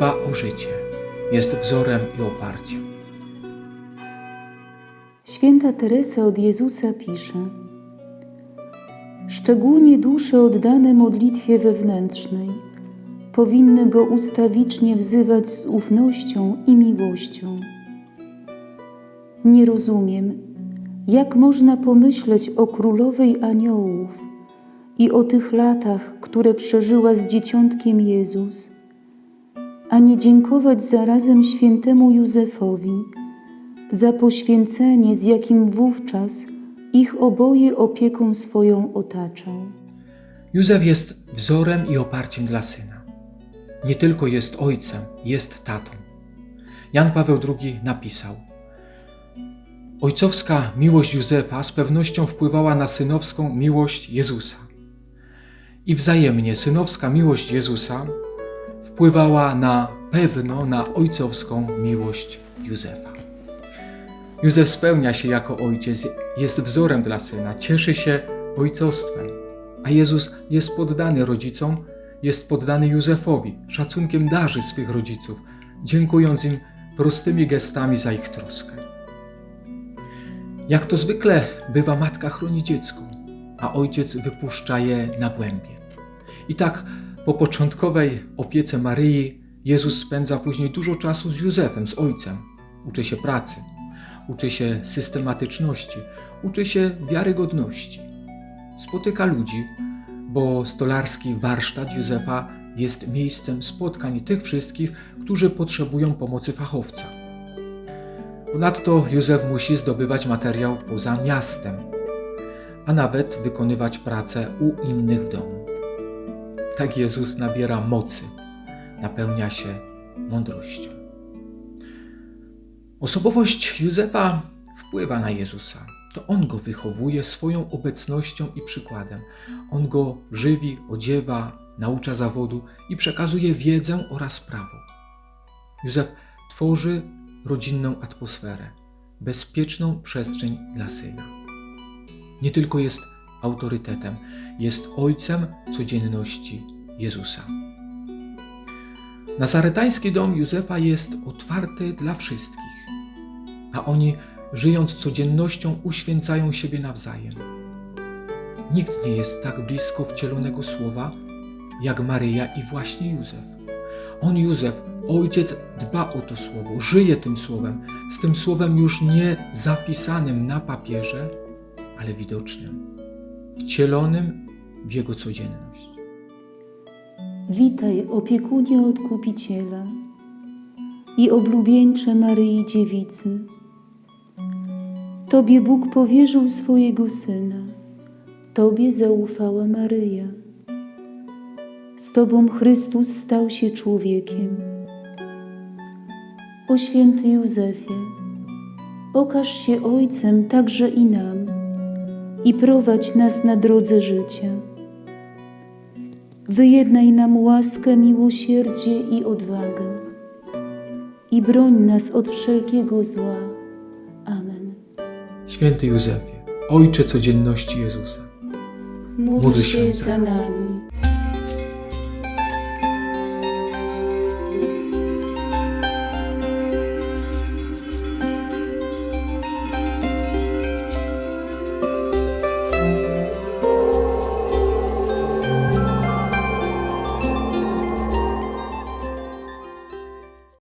Jego życie jest wzorem i oparciem. Święta Teresa od Jezusa pisze: Szczególnie dusze oddane modlitwie wewnętrznej powinny go ustawicznie wzywać z ufnością i miłością. Nie rozumiem, jak można pomyśleć o królowej aniołów i o tych latach, które przeżyła z dzieciątkiem Jezus, a nie dziękować zarazem świętemu Józefowi za poświęcenie, z jakim wówczas ich oboje opieką swoją otaczał. Józef jest wzorem i oparciem dla syna. Nie tylko jest ojcem, jest tatą. Jan Paweł II napisał: Ojcowska miłość Józefa z pewnością wpływała na synowską miłość Jezusa. I wzajemnie synowska miłość Jezusa wpływała na pewno na ojcowską miłość Józefa. Józef spełnia się jako ojciec, jest wzorem dla syna, cieszy się ojcostwem, a Jezus jest poddany rodzicom, jest poddany Józefowi, szacunkiem darzy swych rodziców, dziękując im prostymi gestami za ich troskę. Jak to zwykle bywa, matka chroni dziecko, a ojciec wypuszcza je na głębie. I tak po początkowej opiece Maryi Jezus spędza później dużo czasu z Józefem, z ojcem. Uczy się pracy, uczy się systematyczności, uczy się wiarygodności. Spotyka ludzi, bo stolarski warsztat Józefa jest miejscem spotkań tych wszystkich, którzy potrzebują pomocy fachowca. Ponadto Józef musi zdobywać materiał poza miastem, a nawet wykonywać pracę u innych w domu. Tak Jezus nabiera mocy, napełnia się mądrością. Osobowość Józefa wpływa na Jezusa. To on go wychowuje swoją obecnością i przykładem. On go żywi, odziewa, naucza zawodu i przekazuje wiedzę oraz prawo. Józef tworzy rodzinną atmosferę, bezpieczną przestrzeń dla syna. Nie tylko jest autorytetem, jest ojcem codzienności Jezusa. Nazaretański dom Józefa jest otwarty dla wszystkich, a oni, żyjąc codziennością, uświęcają siebie nawzajem. Nikt nie jest tak blisko wcielonego słowa jak Maryja i właśnie Józef. On, Józef, ojciec, dba o to słowo, żyje tym słowem, z tym słowem już nie zapisanym na papierze, ale widocznym, wcielonym w jego codzienność. Witaj, opiekunie Odkupiciela i oblubieńcze Maryi Dziewicy. Tobie Bóg powierzył swojego Syna, Tobie zaufała Maryja. Z Tobą Chrystus stał się człowiekiem. O święty Józefie, okaż się Ojcem także i nam i prowadź nas na drodze życia. Wyjednaj nam łaskę, miłosierdzie i odwagę i broń nas od wszelkiego zła. Amen. Święty Józefie, Ojcze codzienności Jezusa, Módl się za nami.